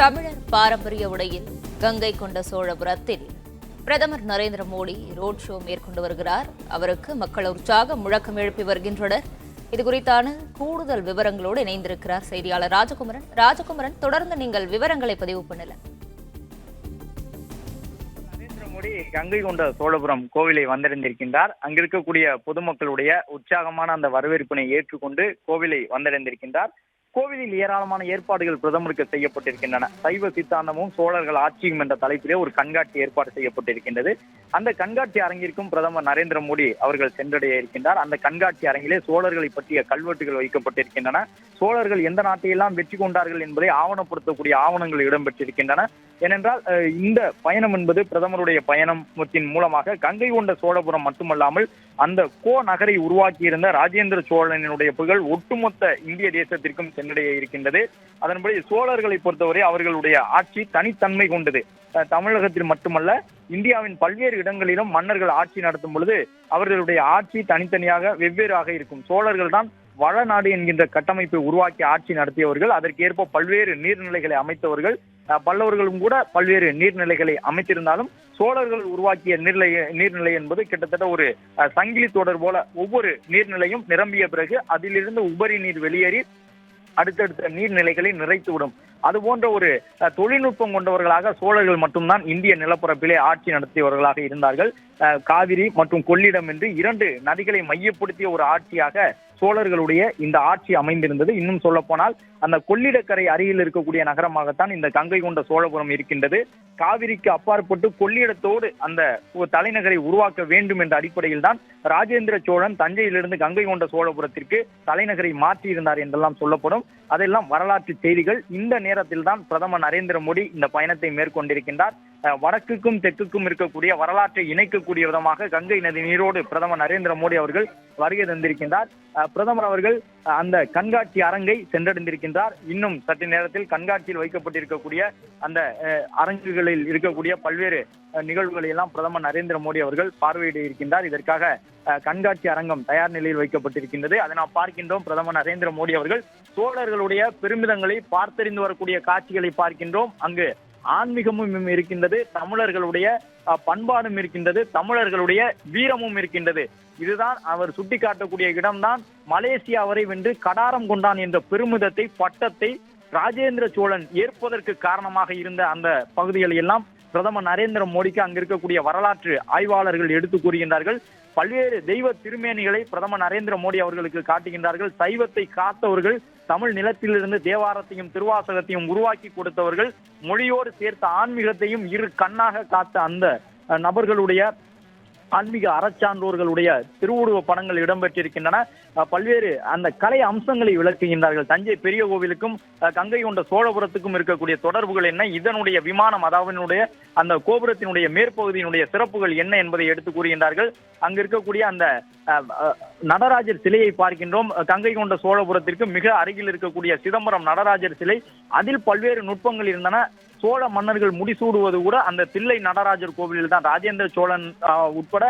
தமிழர் பாரம்பரிய உடையில் கங்கை கொண்ட சோழபுரத்தில் பிரதமர் நரேந்திர மோடி ரோட் ஷோ மேற்கொண்டு வருகிறார். அவருக்கு மக்கள் உற்சாக முழக்கம் எழுப்பி வருகின்றனர். இது குறித்தான கூடுதல் விவரங்களோடு இணைந்திருக்கிறார் செய்தியாளர் ராஜகுமரன். ராஜகுமரன் தொடர்ந்து நீங்கள் விவரங்களை பதிவு பண்ணல நரேந்திர மோடி கங்கை கொண்ட சோழபுரம் கோவிலை வந்தடைந்திருக்கின்றார். அங்கிருக்கக்கூடிய பொதுமக்களுடைய உற்சாகமான அந்த வரவேற்பினை ஏற்றுக்கொண்டு கோவிலை வந்தடைந்திருக்கின்றார். கோவிலில் ஏராளமான ஏற்பாடுகள் பிரதமருக்கு செய்யப்பட்டிருக்கின்றன. சைவ சித்தாந்தமும் சோழர்கள் ஆட்சியும் என்ற தலைப்பிலே ஒரு கண்காட்சி ஏற்பாடு செய்யப்பட்டிருக்கின்றது. அந்த கண்காட்சி அரங்கிற்கும் பிரதமர் நரேந்திர மோடி அவர்கள் சென்றடைய இருக்கின்றார். அந்த கண்காட்சி அரங்கிலே சோழர்களை பற்றிய கல்வெட்டுகள் வைக்கப்பட்டிருக்கின்றன. சோழர்கள் எந்த நாட்டையெல்லாம் வெற்றி கொண்டார்கள் என்பதை ஆவணப்படுத்தக்கூடிய ஆவணங்கள் இடம்பெற்றிருக்கின்றன. ஏனென்றால் இந்த பயணம் என்பது பிரதமருடைய பயணத்தின் மூலமாக கங்கை கொண்ட சோழபுரம் மட்டுமல்லாமல் அந்த கோ நகரை உருவாக்கியிருந்த ராஜேந்திர சோழனினுடைய புகழ் ஒட்டுமொத்த இந்திய தேசத்திற்கும் சென்றடைய இருக்கின்றது. அதன்படி சோழர்களை பொறுத்தவரை அவர்களுடைய ஆட்சி தனித்தன்மை கொண்டது. தமிழகத்தில் மட்டுமல்ல இந்தியாவின் பல்வேறு இடங்களிலும் மன்னர்கள் ஆட்சி நடத்தும் பொழுது அவர்களுடைய ஆட்சி தனித்தனியாக வெவ்வேறாக இருக்கும். சோழர்கள் தான் வளநாடு என்கின்ற கட்டமைப்பை உருவாக்கி ஆட்சி நடத்தியவர்கள். அதற்கேற்ப பல்வேறு நீர்நிலைகளை அமைத்தவர்கள். பல்லவர்களும் கூட பல்வேறு நீர்நிலைகளை அமைத்திருந்தாலும் சோழர்கள் உருவாக்கிய நீர்நிலை நீர்நிலை என்பது கிட்டத்தட்ட ஒரு சங்கிலி தொடர் போல ஒவ்வொரு நீர்நிலையும் நிரம்பிய பிறகு அதிலிருந்து உபரி நீர் வெளியேறி அடுத்தடுத்த நீர்நிலைகளை நிறைத்து விடும் அது போன்ற ஒரு தொழில்நுட்பம் கொண்டவர்களாக சோழர்கள் மட்டும்தான் இந்திய நிலப்பரப்பிலே ஆட்சி நடத்தியவர்களாக இருந்தார்கள். காவிரி மற்றும் கொள்ளிடம் என்று இரண்டு நதிகளை மையப்படுத்திய ஒரு ஆட்சியாக சோழர்களுடைய இந்த ஆட்சி அமைந்திருந்தது. இன்னும் சொல்ல போனால் அந்த கொள்ளிடக்கரை அருகில் இருக்கக்கூடிய நகரமாகத்தான் இந்த கங்கை கொண்ட சோழபுரம் இருக்கின்றது. காவிரிக்கு அப்பாற்பட்டு கொள்ளிடத்தோடு அந்த தலைநகரை உருவாக்க வேண்டும் என்ற அடிப்படையில் தான் ராஜேந்திர சோழன் தஞ்சையிலிருந்து கங்கை கொண்ட சோழபுரத்திற்கு தலைநகரை மாற்றியிருந்தார் என்றெல்லாம் சொல்லப்படும். அதெல்லாம் வரலாற்று செய்திகள். இந்த நேரத்தில் தான் பிரதமர் நரேந்திர மோடி இந்த பயணத்தை மேற்கொண்டிருக்கின்றார். அஹ், வடக்குக்கும் தெற்குக்கும் இருக்கக்கூடிய வரலாற்றை இணைக்கக்கூடிய விதமாக கங்கை நதி நீரோடு பிரதமர் நரேந்திர மோடி அவர்கள் வருகை தந்திருக்கின்றார். பிரதமர் அவர்கள் அந்த கண்காட்சி அரங்கை இருக்கின்றார் இன்னும் சற்று நேரத்தில் கண்காட்சியில் வைக்கப்பட்டிருக்கக்கூடிய அந்த அரங்குகளில் இருக்கக்கூடிய பல்வேறு நிகழ்வுகளை எல்லாம் பிரதமர் நரேந்திர மோடி அவர்கள் பார்வையிட இருக்கின்றார். இதற்காக கண்காட்சி அரங்கம் தயார் நிலையில் வைக்கப்பட்டிருக்கின்றது. அதை நாம் பார்க்கின்றோம். பிரதமர் நரேந்திர மோடி அவர்கள் சோழர்களுடைய பெருமிதங்களை பார்த்தறிந்து வரக்கூடிய காட்சிகளை பார்க்கின்றோம். அங்கு ஆன்மீகமும் இருக்கின்றது தமிழர்களுடைய பண்பாடும் இருக்கின்றது தமிழர்களுடைய வீரமும் இருக்கின்றது. இதுதான் அவர் சுட்டிக்காட்டக்கூடிய இடம்தான். மலேசியா வரை வென்று கடாரம் கொண்டான் என்ற பெருமிதத்தை பட்டத்தை ராஜேந்திர சோழன் ஏற்பதற்கு காரணமாக இருந்த அந்த பகுதிகளை எல்லாம் பிரதமர் நரேந்திர மோடிக்கு அங்க இருக்கக்கூடிய வரலாற்று ஆய்வாளர்கள் எடுத்து கூறுகின்றார்கள். பல்வேறு தெய்வ திருமேனிகளை பிரதமர் நரேந்திர மோடி அவர்களுக்கு காட்டுகின்றார்கள். சைவத்தை காத்தவர்கள் தமிழ் நிலத்திலிருந்து தேவாரத்தையும் திருவாசகத்தையும் உருவாக்கி கொடுத்தவர்கள் மொழியோடு சேர்த்த ஆன்மீகத்தையும் இரு கண்ணாக காத்த அந்த நபர்களுடைய ஆன்மீக அறச்சான்றோர்களுடைய திருவுருவ படங்கள் இடம்பெற்றிருக்கின்றன. பல்வேறு அந்த கலை அம்சங்களை விளக்குகின்றார்கள். தஞ்சை பெரிய கோவிலுக்கும் அஹ், கங்கை கொண்ட சோழபுரத்துக்கும் இருக்கக்கூடிய தொடர்புகள் என்ன? இதனுடைய விமானம் அதாவது அந்த கோபுரத்தினுடைய மேற்பகுதியினுடைய சிறப்புகள் என்ன என்பதை எடுத்து கூறுகின்றார்கள். அங்க இருக்கக்கூடிய அந்த நடராஜர் சிலையை பார்க்கின்றோம். கங்கை கொண்ட சோழபுரத்திற்கு மிக அருகில் இருக்கக்கூடிய சிதம்பரம் நடராஜர் சிலை அதில் பல்வேறு நுட்பங்கள் இருந்தன. சோழ மன்னர்கள் முடிசூடுவது கூட அந்த தில்லை நடராஜர் கோவிலில் தான். ராஜேந்திர சோழன் உட்பட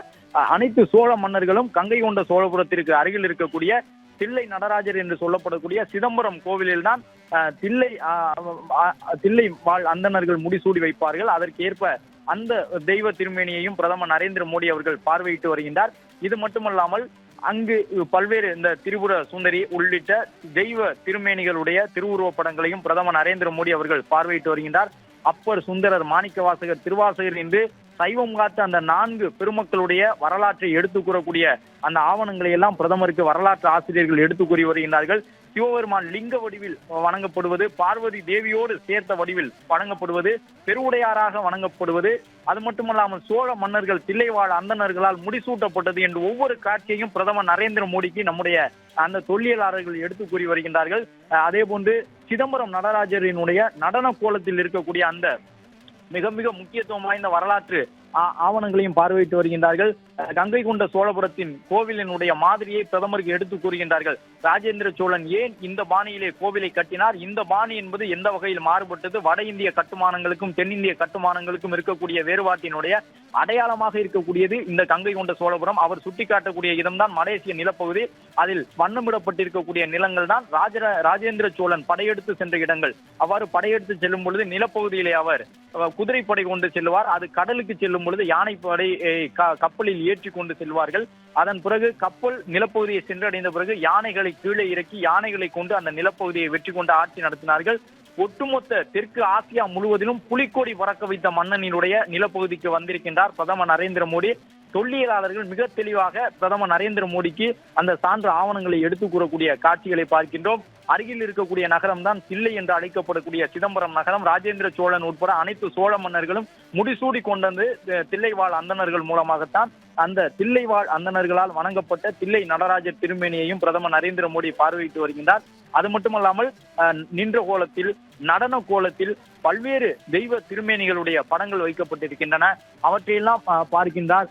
அனைத்து சோழ மன்னர்களும் கங்கை கொண்ட சோழபுரத்திற்கு அருகில் இருக்கக்கூடிய தில்லை நடராஜர் என்று சொல்லப்படக்கூடிய சிதம்பரம் கோவிலில் தான் தில்லை தில்லை வாழ் அந்தணர்கள் முடிசூடி வைப்பார்கள். அதற்கேற்ப அந்த தெய்வ திருமேனியையும் பிரதமர் நரேந்திர மோடி அவர்கள் பார்வையிட்டு வருகின்றார். இது மட்டுமல்லாமல் அங்கு பல்வேறு இந்த திரிபுர சுந்தரி உள்ளிட்ட தெய்வ திருமேனிகளுடைய திருவுருவப் படங்களையும் பிரதமர் நரேந்திர மோடி அவர்கள் பார்வையிட்டு வருகின்றார். அப்பர் சுந்தரர் மாணிக்கவாசகர் திருவாசகர் என்று சைவம் காத்த அந்த நான்கு பெருமக்களுடைய வரலாற்றை எடுத்து கூறக்கூடிய அந்த ஆவணங்களை எல்லாம் பிரதமருக்கு வரலாற்று ஆசிரியர்கள் எடுத்து கூறி வருகின்றார்கள். சிவபெருமான் லிங்க வடிவில் வணங்கப்படுவது பார்வதி தேவியோடு சேர்த்த வடிவில் வணங்கப்படுவது பெருவுடையாராக வணங்கப்படுவது அது மட்டுமல்லாமல் சோழ மன்னர்கள் தில்லைவாழ் அந்தனர்களால் முடிசூட்டப்பட்டது என்று ஒவ்வொரு காட்சியையும் பிரதமர் நரேந்திர மோடிக்கு நம்முடைய அந்த தொல்லியலாளர்கள் எடுத்து கூறி வருகின்றார்கள். அதே போன்று சிதம்பரம் நடராஜரினுடைய நடன கோலத்தில் இருக்கக்கூடிய அந்த மிக மிக முக்கியத்துவம் வாய்ந்த வரலாற்று ஆவணங்களையும் பார்வையிட்டு வருகின்றார்கள். கங்கை கொண்ட சோழபுரத்தின் கோவிலினுடைய மாதிரியை பிரதமருக்கு எடுத்து கூறுகின்றார்கள். ராஜேந்திர சோழன் ஏன் இந்த பாணியிலே கோவிலை கட்டினார்? இந்த பாணி என்பது எந்த வகையில் மாறுபட்டது? வட இந்திய கட்டுமானங்களுக்கும் தென்னிந்திய கட்டுமானங்களுக்கும் இருக்கக்கூடிய வேறுபாட்டினுடைய அடையாளமாக இருக்கக்கூடியது இந்த கங்கை கொண்ட சோழபுரம். அவர் சுட்டிக்காட்டக்கூடிய இடம்தான் மலேசிய நிலப்பகுதி. அதில் வண்ணமிடப்பட்டிருக்கக்கூடிய நிலங்கள் தான் ராஜ ராஜேந்திர சோழன் படையெடுத்து சென்ற இடங்கள். அவ்வாறு படையெடுத்து செல்லும் பொழுது நிலப்பகுதியிலே அவர் குதிரைப்படை கொண்டு செல்வார் அது கடலுக்கு செல்லும் பொழுது யானைப்படை கப்பலில் ஏற்றி கொண்டு செல்வார்கள். அதன் பிறகு கப்பல் நிலப்பகுதியை சென்றடைந்த பிறகு யானைகளை கீழே இறக்கி யானைகளை கொண்டு அந்த நிலப்பகுதியை வெற்றி கொண்டு ஆட்சி நடத்தினார்கள். ஒட்டுமொத்த தெற்கு ஆசியா முழுவதிலும் புலிக்கொடி பறக்க வைத்த மன்னனினுடைய நிலப்பகுதிக்கு வந்திருக்கின்றார் பிரதமர் நரேந்திர மோடி. தொல்லியலாளர்கள் மிக தெளிவாக பிரதமர் நரேந்திர மோடிக்கு அந்த சான்று ஆவணங்களை எடுத்து கூறக்கூடிய காட்சிகளை பார்க்கின்றோம். அருகில் இருக்கக்கூடிய நகரம் தான் தில்லை என்று அழைக்கப்படக்கூடிய சிதம்பரம் நகரம். ராஜேந்திர சோழன் உட்பட அனைத்து சோழ மன்னர்களும் முடிசூடி கொண்டது தில்லைவாழ் அந்தணர்கள் மூலமாகத்தான். அந்த தில்லைவாழ் அந்தணர்களால் வணங்கப்பட்ட தில்லை நடராஜர் திருமேனியையும் பிரதமர் நரேந்திர மோடி பார்வையிட்டு வருகின்றார். அது மட்டுமல்லாமல் நின்ற கோலத்தில் நடன கோலத்தில் பல்வேறு தெய்வ திருமேனிகளுடைய படங்கள் வைக்கப்பட்டிருக்கின்றன. அவற்றையெல்லாம் பார்க்கின்றார்.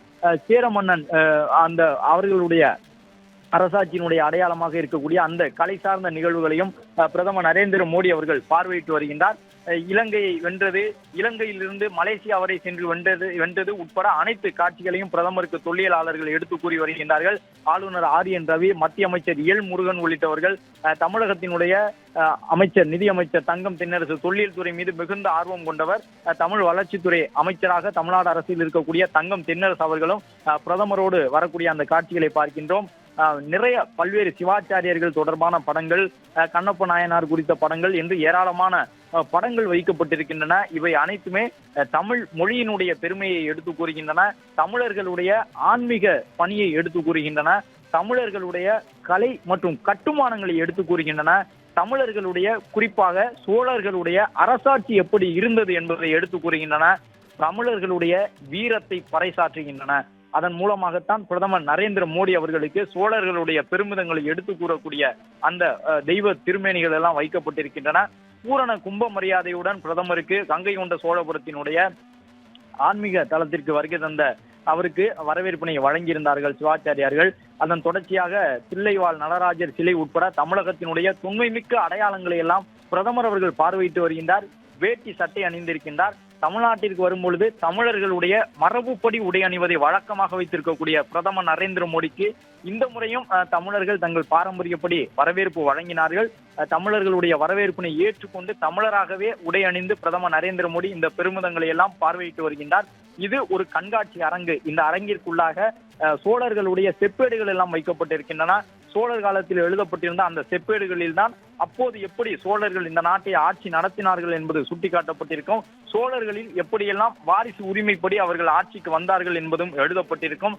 சேர மன்னன் அந்த அவர்களுடைய அரசாட்சியினுடைய அடையாளமாக இருக்கக்கூடிய அந்த கலை சார்ந்த நிகழ்வுகளையும் பிரதமர் நரேந்திர மோடி அவர்கள் பார்வையிட்டு வருகின்றார். இலங்கையை வென்றது. இலங்கையிலிருந்து மலேசியா வரை சென்று வென்றது வென்றது உட்பட அனைத்து காட்சிகளையும் பிரதமருக்கு தொல்லியலாளர்கள் எடுத்து கூறி வருகின்றார்கள். ஆளுநர் ஆர் என் ரவி மத்திய அமைச்சர் எல் முருகன் உள்ளிட்டவர்கள் தமிழகத்தினுடைய அமைச்சர் நிதியமைச்சர் தங்கம் தென்னரசு தொல்லியல் துறை மீது மிகுந்த ஆர்வம் கொண்டவர். தமிழ் வளர்ச்சித்துறை அமைச்சராக தமிழ்நாடு அரசில் இருக்கக்கூடிய தங்கம் தென்னரசு அவர்களும் பிரதமரோடு வரக்கூடிய அந்த காட்சிகளை பார்க்கின்றோம். நிறைய பல்வேறு சிவாச்சாரியர்கள் தொடர்பான படங்கள் கண்ணப்ப நாயனார் குறித்த படங்கள் என்று ஏராளமான படங்கள் வைக்கப்பட்டிருக்கின்றன. இவை அனைத்துமே தமிழ் மொழியினுடைய பெருமையை எடுத்து கூறுகின்றன. தமிழர்களுடைய ஆன்மீக பணியை எடுத்து கூறுகின்றன. தமிழர்களுடைய கலை மற்றும் கட்டுமானங்களை எடுத்து கூறுகின்றன. தமிழர்களுடைய குறிப்பாக சோழர்களுடைய அரசாட்சி எப்படி இருந்தது என்பதை எடுத்து கூறுகின்றன. தமிழர்களுடைய வீரத்தை பறைசாற்றுகின்றன. அதன் மூலமாகத்தான் பிரதமர் நரேந்திர மோடி அவர்களுக்கு சோழர்களுடைய பெருமிதங்களை எடுத்து கூறக்கூடிய அந்த அஹ், தெய்வ திருமேனிகள் எல்லாம் வைக்கப்பட்டிருக்கின்றன. பூரண கும்ப மரியாதையுடன் பிரதமருக்கு கங்கை கொண்ட சோழபுரத்தினுடைய ஆன்மீக தளத்திற்கு வருகை தந்த அவருக்கு வரவேற்பினை வழங்கியிருந்தார்கள் சிவாச்சாரியார்கள். அதன் தொடர்ச்சியாக தில்லைவாழ் நடராஜர் சிலை உட்பட தமிழகத்தினுடைய தொன்மைமிக்க அடையாளங்களை எல்லாம் பிரதமர் அவர்கள் பார்வையிட்டு வருகின்றார். வேட்டி சட்டை அணிந்திருக்கின்றார். தமிழ்நாட்டிற்கு வரும்பொழுது தமிழர்களுடைய மரபுப்படி உடை அணிவதை வழக்கமாக வைத்திருக்கக்கூடிய பிரதமர் நரேந்திர மோடிக்கு இந்த முறையும் தமிழர்கள் தங்கள் பாரம்பரியப்படி வரவேற்பு வழங்கினார்கள். தமிழர்களுடைய வரவேற்பினை ஏற்றுக்கொண்டு தமிழராகவே உடை அணிந்து பிரதமர் நரேந்திர மோடி இந்த பெருமிதங்களை எல்லாம் பார்வையிட்டு வருகின்றார். இது ஒரு கண்காட்சி அரங்கு. இந்த அரங்கிற்குள்ளாக அஹ், சோழர்களுடைய செப்பேடுகள் எல்லாம் வைக்கப்பட்டிருக்கின்றன. சோழர் காலத்தில் எழுதப்பட்டிருந்த அந்த செப்பேடுகளில் தான் அப்போது எப்படி சோழர்கள் இந்த நாட்டை ஆட்சி நடத்தினார்கள் என்பது சுட்டிக்காட்டப்பட்டிருக்கும்? சோழர்களில் எப்படியெல்லாம் வாரிசு உரிமைப்படி அவர்கள் ஆட்சிக்கு வந்தார்கள் என்பதும் எழுதப்பட்டிருக்கும்.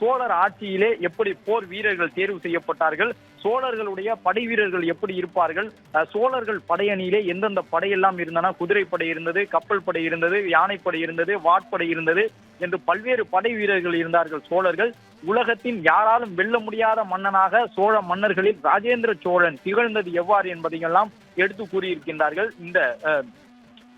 சோழர் ஆட்சியிலே எப்படி போர் வீரர்கள் தேர்வு செய்யப்பட்டார்கள்? சோழர்களுடைய படை வீரர்கள் எப்படி இருப்பார்கள்? சோழர்கள் படையணியிலே எந்தெந்த படையெல்லாம் இருந்தன? குதிரைப்படை இருந்தது கப்பல் படை இருந்தது யானைப்படை இருந்தது வாட்படை இருந்தது என்று பல்வேறு படை வீரர்கள் இருந்தார்கள் சோழர்கள். உலகத்தின் யாராலும் வெல்ல முடியாத மன்னனாக சோழ மன்னர்களில் ராஜேந்திர சோழன் திகழ்ந்தது எவ்வாறு? என்பதையெல்லாம் எடுத்து கூறியிருக்கின்றார்கள். இந்த அஹ்,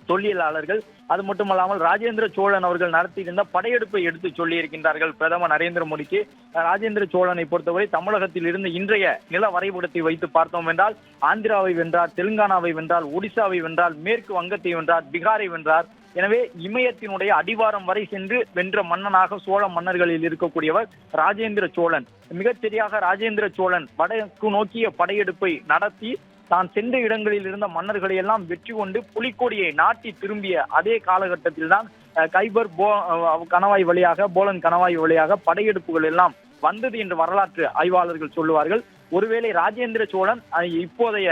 தொல்லியலாளர்கள். அது மட்டுமல்லாமல் ராஜேந்திர சோழன் அவர்கள் நடத்தியிருந்த படையெடுப்பை எடுத்து சொல்லியிருக்கின்றார்கள் பிரதமர் நரேந்திர மோடிக்கு. ராஜேந்திர சோழனை பொறுத்தவரை தமிழகத்தில் இருந்து இன்றைய நில வரைபடத்தை வைத்து பார்த்தோம் என்றால் ஆந்திராவை வென்றார் தெலுங்கானாவை வென்றார் ஒடிசாவை வென்றார் மேற்கு வங்கத்தை வென்றார் பீகாரை வென்றார். எனவே இமயத்தினுடைய அடிவாரம் வரை சென்று வென்ற மன்னனாக சோழ மன்னர்களில் இருக்கக்கூடியவர் ராஜேந்திர சோழன். மிகச்சரியாக ராஜேந்திர சோழன் வடக்கு நோக்கிய படையெடுப்பை நடத்தி தான் சென்ற இடங்களில் இருந்த மன்னர்களை எல்லாம் வெற்றி கொண்டு புலிக்கொடியை நாட்டி திரும்பிய அதே காலகட்டத்தில் தான் கைபர் போ கணவாய் வழியாக போலன் கணவாய் வழியாக படையெடுப்புகள் எல்லாம் வந்தது என்று வரலாற்று ஆய்வாளர்கள் சொல்லுவார்கள். ஒருவேளை ராஜேந்திர சோழன் இப்போதைய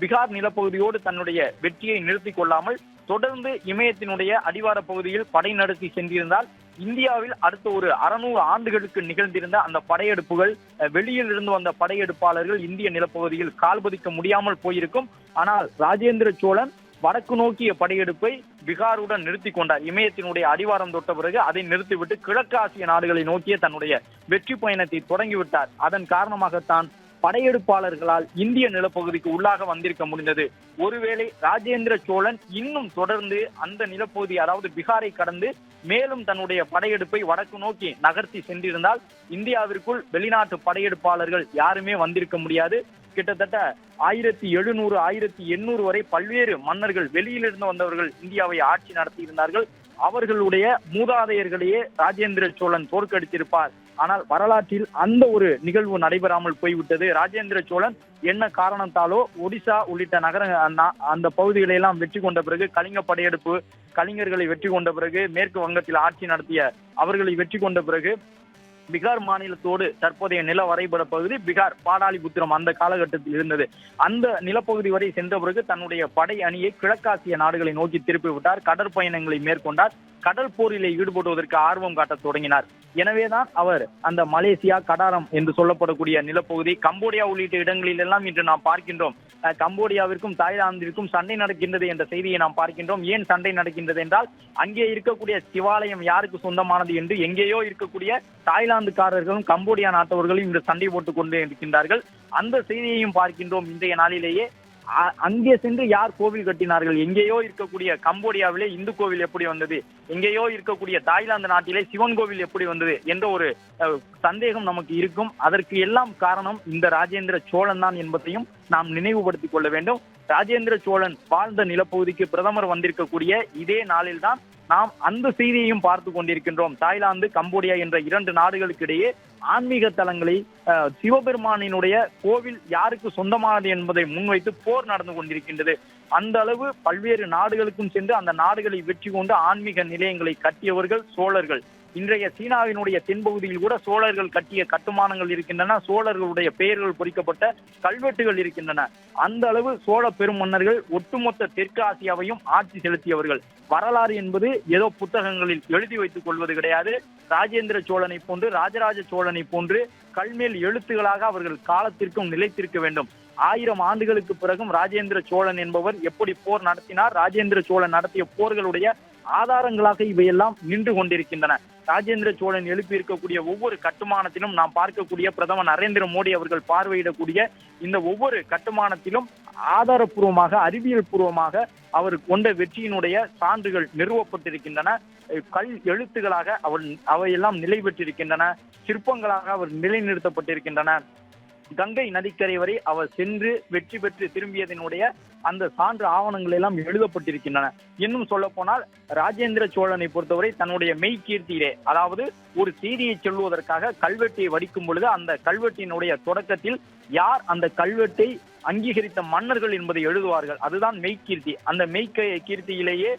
பீகார் நிலப்பகுதியோடு தன்னுடைய வெற்றியை நிறுத்திக் கொள்ளாமல் தொடர்ந்து இமயத்தினுடைய அடிவார பகுதியில் படை நடத்தி சென்றிருந்தால் இந்தியாவில் அடுத்த ஒரு அறுநூறு ஆண்டுகளுக்கு நிகழ்ந்திருந்த அந்த படையெடுப்புகள் வெளியில் இருந்து வந்த படையெடுப்பாளர்கள் இந்திய நிலப்பகுதியில் கால்பதிக்க முடியாமல் போயிருக்கும். ஆனால் ராஜேந்திர சோழன் வடக்கு நோக்கிய படையெடுப்பை பீகாருடன் நிறுத்தி கொண்டார். இமயத்தினுடைய அடிவாரம் தொட்ட பிறகு அதை நிறுத்திவிட்டு கிழக்காசிய நாடுகளை நோக்கிய தன்னுடைய வெற்றி பயணத்தை தொடங்கிவிட்டார் அதன் காரணமாகத்தான் படையெடுப்பாளர்களால் இந்திய நிலப்பகுதிக்கு உள்ளாக வந்திருக்க முடிந்தது. ஒருவேளை ராஜேந்திர சோழன் இன்னும் தொடர்ந்து அந்த நிலப்பகுதி அதாவது பீகாரை கடந்து மேலும் தன்னுடைய படையெடுப்பை வடக்கு நோக்கி நகர்த்தி சென்றிருந்தால் இந்தியாவிற்குள் வெளிநாட்டு படையெடுப்பாளர்கள் யாருமே வந்திருக்க முடியாது. கிட்டத்தட்ட ஆயிரத்தி எழுநூறு ஆயிரத்தி எண்ணூறு வரை பல்வேறு மன்னர்கள் வெளியிலிருந்து வந்தவர்கள் இந்தியாவை ஆட்சி நடத்தி இருந்தார்கள் அவர்களுடைய மூதாதையர்களையே ராஜேந்திர சோழன் தோற்கடித்திருப்பார். ஆனால் வரலாற்றில் அந்த ஒரு நிகழ்வு நடைபெறாமல் போய்விட்டது. ராஜேந்திர சோழன் என்ன காரணத்தாலோ ஒடிசா உள்ளிட்ட நகர அந்த- அந்த பகுதிகளை எல்லாம் வெற்றி கொண்ட பிறகு கலிங்க படையெடுப்பு கலிங்கர்களை வெற்றி கொண்ட பிறகு மேற்கு வங்கத்தில் ஆட்சி நடத்திய அவர்களை வெற்றி கொண்ட பிறகு பீகார் மாநிலத்தோடு தற்போதைய நில வரைபட பகுதி பீகார் பாடாலிபுத்திரம் அந்த காலகட்டத்தில் இருந்தது. அந்த நிலப்பகுதி வரை சென்ற பிறகு தன்னுடைய படை அணியை கிழக்காசிய நாடுகளை நோக்கி திருப்பி விட்டார். கடற்பயணங்களை மேற்கொண்டார். கடல் போரிலே ஈடுபடுவதற்கு ஆர்வம் காட்டத் தொடங்கினார். எனவேதான் அவர் அந்த மலேசியா கடாரம் என்று சொல்லப்படக்கூடிய நிலப்பகுதி கம்போடியா உள்ளிட்ட இடங்களில் எல்லாம் இன்று நாம் பார்க்கின்றோம். கம்போடியாவிற்கும் தாய்லாந்திற்கும் சண்டை நடக்கின்றது என்ற செய்தியை நாம் பார்க்கின்றோம். ஏன் சண்டை நடக்கின்றது என்றால் அங்கே இருக்கக்கூடிய சிவாலயம் யாருக்கு சொந்தமானது என்று எங்கேயோ இருக்கக்கூடிய தாய்லாந்துக்காரர்களும் கம்போடியா நாட்டவர்களும் இன்று சண்டை போட்டுக் கொண்டு இருக்கின்றார்கள். அந்த செய்தியையும் பார்க்கின்றோம் இன்றைய நாளிலேயே. அங்கே சென்று யார் கோவில் கட்டினார்கள்? எங்கேயோ இருக்கக்கூடிய கம்போடியாவிலே இந்து கோவில் எப்படி வந்தது? எங்கேயோ இருக்கக்கூடிய தாய்லாந்து நாட்டிலே சிவன் கோவில் எப்படி வந்தது? என்ற ஒரு அஹ், சந்தேகம் நமக்கு இருக்கும். அதற்கு எல்லாம் காரணம் இந்த ராஜேந்திர சோழன் தான் என்பதையும் நாம் நினைவுபடுத்திக் கொள்ள வேண்டும். ராஜேந்திர சோழன் வாழ்ந்த நிலப்பகுதிக்கு பிரதமர் வந்திருக்கக்கூடிய இதே நாளில்தான் நாம் அந்த செய்தியையும் பார்த்து கொண்டிருக்கின்றோம். தாய்லாந்து கம்போடியா என்ற இரண்டு நாடுகளுக்கு இடையே ஆன்மீக தலங்களை சிவபெருமானினுடைய கோவில் யாருக்கு சொந்தமானது என்பதை முன்வைத்து போர் நடந்து கொண்டிருக்கின்றது. அந்த அளவு பல்வேறு நாடுகளுக்கும் சென்று அந்த நாடுகளை வெற்றி கொண்டு ஆன்மீக நிலையங்களை கட்டியவர்கள் சோழர்கள். இன்றைய சீனாவினுடைய தென்பகுதியில் கூட சோழர்கள் கட்டிய கட்டுமானங்கள் இருக்கின்றன சோழர்களுடைய பெயர்கள் பொறிக்கப்பட்ட கல்வெட்டுகள் இருக்கின்றன. அந்த அளவு சோழ பெருமன்னர்கள் ஒட்டுமொத்த தெற்கு ஆசியாவையும் ஆட்சி செலுத்தியவர்கள். வரலாறு என்பது ஏதோ புத்தகங்களில் எழுதி வைத்துக் கொள்வது கிடையாது. ராஜேந்திர சோழனை போன்று ராஜராஜ சோழனை போன்று கல்மேல் எழுத்துகளாக அவர்கள் காலத்திற்கும் நிலைத்திருக்க வேண்டும். ஆயிரம் ஆண்டுகளுக்கு பிறகும் ராஜேந்திர சோழன் என்பவர் எப்படி போர் நடத்தினார்? ராஜேந்திர சோழன் நடத்திய போர்களுடைய ஆதாரங்களாக இவையெல்லாம் நின்று கொண்டிருக்கின்றன. ராஜேந்திர சோழன் எழுப்பி இருக்கக்கூடிய ஒவ்வொரு கட்டுமானத்திலும் நாம் பார்க்கக்கூடிய பிரதமர் நரேந்திர மோடி அவர்கள் பார்வையிடக்கூடிய இந்த ஒவ்வொரு கட்டுமானத்திலும் ஆதாரப்பூர்வமாக அறிவியல் பூர்வமாக அவர் கொண்ட வெற்றியினுடைய சான்றுகள் நிறுவப்பட்டிருக்கின்றன. கல் எழுத்துகளாக அவர் அவையெல்லாம் நிலை பெற்றிருக்கின்றன சிற்பங்களாக அவர் நிலைநிறுத்தப்பட்டிருக்கின்றன. கங்கை நதிக்கரை வரை அவர் சென்று வெற்றி பெற்று திரும்பியதனுடைய அந்த சான்று ஆவணங்கள் எல்லாம் எழுதப்பட்டிருக்கின்றன. இன்னும் சொல்ல போனால் ராஜேந்திர சோழனை பொறுத்தவரை தன்னுடைய மெய்கீர்த்தியிலே அதாவது ஒரு செய்தியை சொல்வதற்காக கல்வெட்டை வடிக்கும் பொழுது அந்த கல்வெட்டினுடைய தொடக்கத்தில் யார் அந்த கல்வெட்டை அங்கீகரித்த மன்னர்கள் என்பதை எழுதுவார்கள். அதுதான் மெய்கீர்த்தி. அந்த மெய் கீர்த்தியிலேயே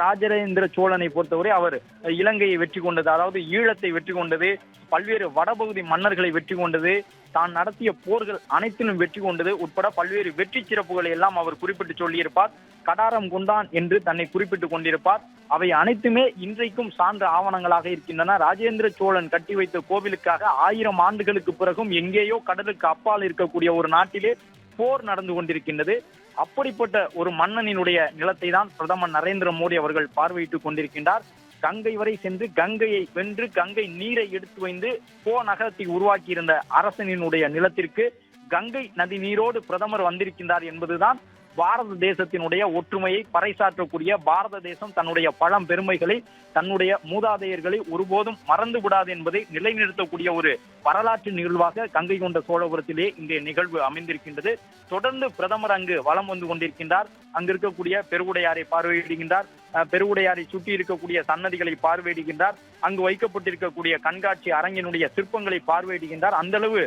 ராஜரேந்திர சோழனை பொறுத்தவரை அவர் இலங்கையை வெற்றி கொண்டது அதாவது ஈழத்தை வெற்றி கொண்டது பல்வேறு வடபகுதி மன்னர்களை வெற்றி கொண்டது தான் நடத்திய போர்கள் அனைத்திலும் வெற்றி கொண்டது உட்பட பல்வேறு வெற்றி சிறப்புகளை எல்லாம் அவர் குறிப்பிட்டு சொல்லியிருப்பார். கடாரம் கொண்டான் என்று தன்னை குறிப்பிட்டுக் கொண்டிருப்பார். அவை அனைத்துமே இன்றைக்கும் சான்ற ஆவணங்களாக இருக்கின்றன. ராஜேந்திர சோழன் கட்டி வைத்த கோவிலுக்காக ஆயிரம் ஆண்டுகளுக்கு பிறகும் எங்கேயோ கடலுக்கு அப்பால் இருக்கக்கூடிய ஒரு நாட்டிலே போர் நடந்து கொண்டிருக்கின்றது. அப்படிப்பட்ட ஒரு மன்னனினுடைய நிலத்தை தான் பிரதமர் நரேந்திர மோடி அவர்கள் பார்வையிட்டுக் கொண்டிருக்கின்றார். கங்கை வரை சென்று கங்கையை வென்று கங்கை நீரை எடுத்து வைந்து போ நகரத்தை உருவாக்கியிருந்த அரசனினுடைய நிலத்திற்கு கங்கை நதி நீரோடு பிரதமர் வந்திருக்கின்றார் என்பதுதான் பாரத தேசத்தினுடைய ஒற்றுமையை பறைசாற்றக்கூடிய பாரத தேசம் தன்னுடைய பழம் பெருமைகளை தன்னுடைய மூதாதையர்களை ஒருபோதும் மறந்து விடாது என்பதை நிலைநிறுத்தக்கூடிய ஒரு வரலாற்று நிகழ்வாக கங்கை கொண்ட சோழபுரத்திலே இன்றைய நிகழ்வு அமைந்திருக்கின்றது. தொடர்ந்து பிரதமர் அங்கு வலம் வந்து கொண்டிருக்கின்றார். அங்கு இருக்கக்கூடிய பெருவுடையாரை பார்வையிடுகின்றார். பெருவுடையாரை சுற்றி இருக்கக்கூடிய சன்னதிகளை பார்வையிடுகின்றார். அங்கு வைக்கப்பட்டிருக்கக்கூடிய கண்காட்சி அரங்கினுடைய சிற்பங்களை பார்வையிடுகின்றார். அந்த அளவு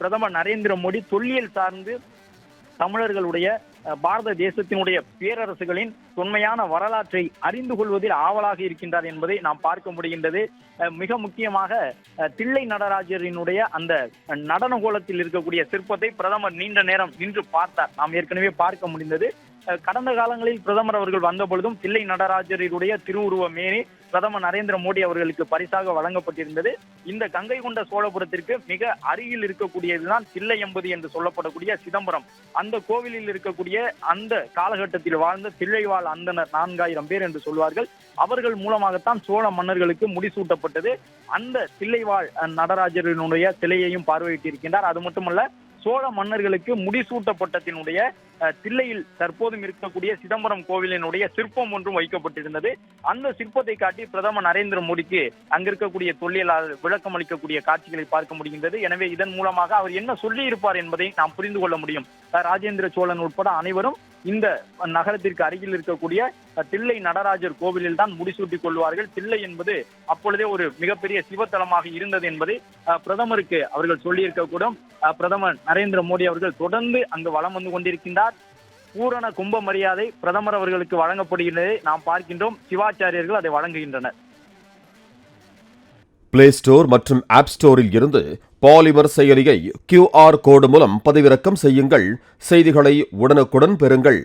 பிரதமர் நரேந்திர மோடி தொல்லியல் சார்ந்து தமிழர்களுடைய பாரத தேசத்தினுடைய பேரரசுகளின் தொன்மையான வரலாற்றை அறிந்து கொள்வதில் ஆவலாக இருக்கின்றார் என்பதை நாம் பார்க்க முடிகின்றது. அஹ், மிக முக்கியமாக தில்லை நடராஜரினுடைய அந்த நடன கோலத்தில் இருக்கக்கூடிய சிற்பத்தை பிரதமர் நீண்ட நேரம் நின்று பார்த்தார். நாம் ஏற்கனவே பார்க்க முடிந்தது. கடந்த காலங்களில் பிரதமர் அவர்கள் வந்த பொழுதும் தில்லை நடராஜருடைய திருவுருவ மேனி பிரதமர் நரேந்திர மோடி அவர்களுக்கு பரிசாக வழங்கப்பட்டிருந்தது. இந்த கங்கை கொண்ட சோழபுரத்திற்கு மிக அருகில் இருக்கக்கூடியதுதான் தில்லை எம்பதி என்று சொல்லப்படக்கூடிய சிதம்பரம். அந்த கோவிலில் இருக்கக்கூடிய அந்த காலகட்டத்தில் வாழ்ந்த தில்லைவாழ் அந்தனர் நான்காயிரம் பேர் என்று சொல்வார்கள். அவர்கள் மூலமாகத்தான் சோழ மன்னர்களுக்கு முடிசூட்டப்பட்டது. அந்த தில்லைவாழ் நடராஜரினுடைய சிலையையும் பார்வையிட்டிருக்கின்றார். அது மட்டுமல்ல சோழ மன்னர்களுக்கு முடிசூட்டப்பட்டத்தினுடைய தில்லையில் தற்போதும் இருக்கக்கூடிய சிதம்பரம் கோவிலினுடைய சிற்பம் ஒன்றும் வைக்கப்பட்டிருந்தது. அந்த சிற்பத்தை காட்டி பிரதமர் நரேந்திர மோடிக்கு அங்க இருக்கக்கூடிய தொல்லியலாளர் விளக்கம் அளிக்கக்கூடிய காட்சிகளை பார்க்க முடிகின்றது. எனவே இதன் மூலமாக அவர் என்ன சொல்லி இருப்பார் என்பதை நாம் புரிந்து கொள்ள முடியும். ராஜேந்திர சோழன் உட்பட அனைவரும் இந்த நகரத்திற்கு அருகில் இருக்கக்கூடிய தில்லை நடராஜர் கோவிலில் தான் முடிசூட்டிக் கொள்வார்கள். தில்லை என்பது அப்பொழுதே ஒரு மிகப்பெரிய சிவத்தலமாக இருந்தது என்பதை அஹ், பிரதமருக்கு அவர்கள் சொல்லியிருக்கக்கூடும். அஹ், பிரதமர் நரேந்திர மோடி அவர்கள் தொடர்ந்து அங்கு வளம் வந்து கொண்டிருக்கின்றார். பூரண கும்ப மரியாதை பிரதமர் அவர்களுக்கு வழங்கப்படுகிறதை. நாம் பார்க்கின்றோம் சிவாச்சாரியர்கள் அதை வழங்குகின்றனர். பிளே ஸ்டோர் மற்றும் ஆப் ஸ்டோரில் இருந்து பாலிமர் செயலியை கியூஆர் கோடு மூலம் பதிவிறக்கம் செய்யுங்கள். செய்திகளை உடனுக்குடன் பெறுங்கள்.